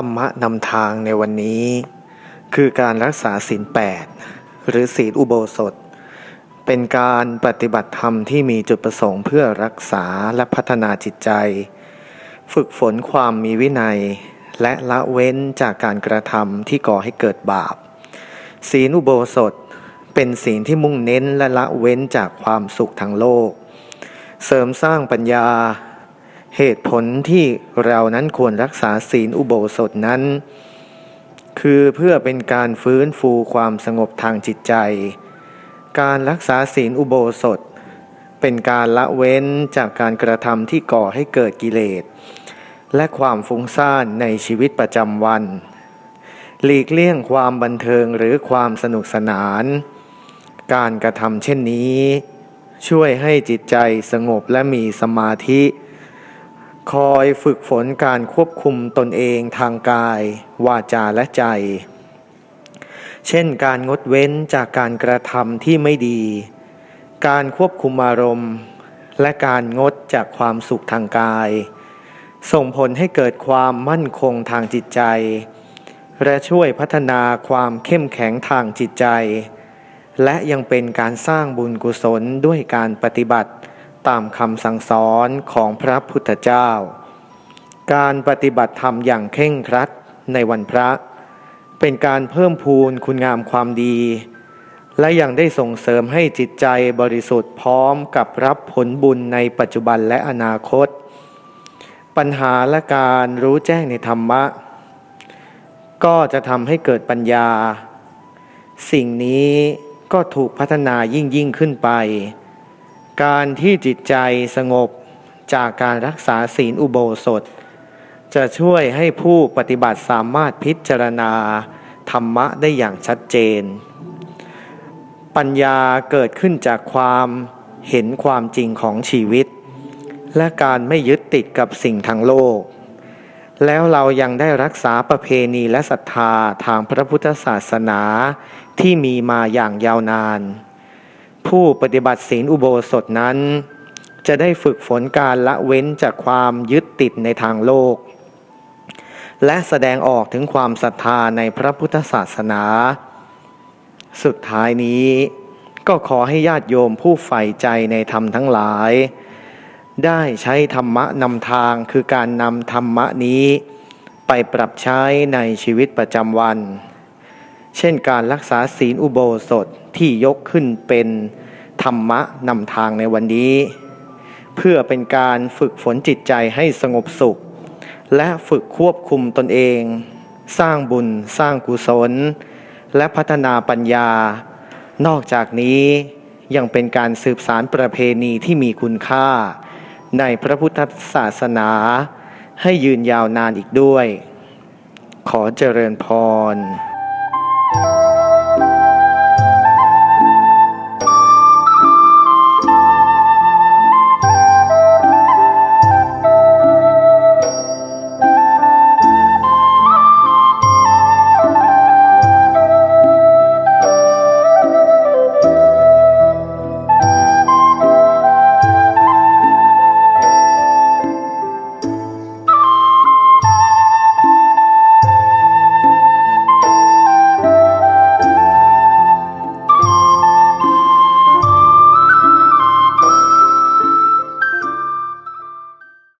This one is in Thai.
รรมะนำทางในวันนี้ คือการรักษาศีลแปดหรือศีลอุโบสถ เป็นการปฏิบัติธรรมที่มีจุดประสงค์เพื่อรักษาและพัฒนาจิตใจ ฝึกฝนความมีวินัย และละเว้นจากการกระทำที่ก่อให้เกิดบาป ศีลอุโบสถ เป็นศีลที่มุ่งเน้นและละเว้นจากความสุขทางโลก เสริมสร้างปัญญา เหตุผลที่เรานั้นควรรักษาศีลอุโบสถนั้น คือเพื่อเป็นการฟื้นฟูความสงบทางจิตใจ การรักษาศีลอุโบสถ เป็นการละเว้นจากการกระทำที่ก่อให้เกิดกิเลส และความฟุ้งซ่านในชีวิตประจำวัน หลีกเลี่ยงความบันเทิงหรือความสนุกสนาน การกระทำเช่นนี้ ช่วยให้จิตใจสงบและมีสมาธิ คอยฝึกฝนการควบคุมตนเองทางกาย วาจาและใจ เช่นการงดเว้นจากการกระทำที่ไม่ดี การควบคุมอารมณ์ และการงดจากความสุขทางกาย ส่งผลให้เกิดความมั่นคงทางจิตใจ และช่วยพัฒนาความเข้มแข็งทางจิตใจ และยังเป็นการสร้างบุญกุศลด้วยการปฏิบัติ ตามคำสั่งสอนของพระพุทธเจ้า การปฏิบัติธรรมอย่างเคร่งครัดในวันพระ เป็นการเพิ่มพูนคุณงามความดี และยังได้ส่งเสริมให้จิตใจบริสุทธิ์พร้อมกับรับผลบุญในปัจจุบันและอนาคต ปัญหาและการรู้แจ้งในธรรมะ ก็จะทำให้เกิดปัญญา สิ่งนี้ก็ถูกพัฒนายิ่งยิ่งขึ้นไป การที่จิตใจสงบจากการรักษาศีลอุโบสถ จะช่วยให้ผู้ปฏิบัติสามารถพิจารณาธรรมะได้อย่างชัดเจน ปัญญาเกิดขึ้นจากความเห็นความจริงของชีวิต และการไม่ยึดติดกับสิ่งทางโลก แล้วเรายังได้รักษาประเพณีและศรัทธาทางพระพุทธศาสนาที่มีมาอย่างยาวนาน ผู้ปฏิบัติศีลอุโบสถนั้น จะได้ฝึกฝนการละเว้นจากความยึดติดในทางโลก และแสดงออกถึงความศรัทธาในพระพุทธศาสนา สุดท้ายนี้ก็ขอให้ญาติโยมผู้ใฝ่ใจในธรรมทั้งหลาย ได้ใช้ธรรมะนำทางคือการนำธรรมะนี้ ไปปรับใช้ในชีวิตประจำวัน เช่นการรักษาศีลอุโบสถที่ยกขึ้นเป็นธรรมะนำทางในวันนี้ เพื่อเป็นการฝึกฝนจิตใจให้สงบสุข และฝึกควบคุมตนเอง สร้างบุญสร้างกุศล และพัฒนาปัญญา นอกจากนี้ยังเป็นการสืบสารประเพณีที่มีคุณค่า ในพระพุทธศาสนาให้ยืนยาวนานอีกด้วย ขอเจริญพร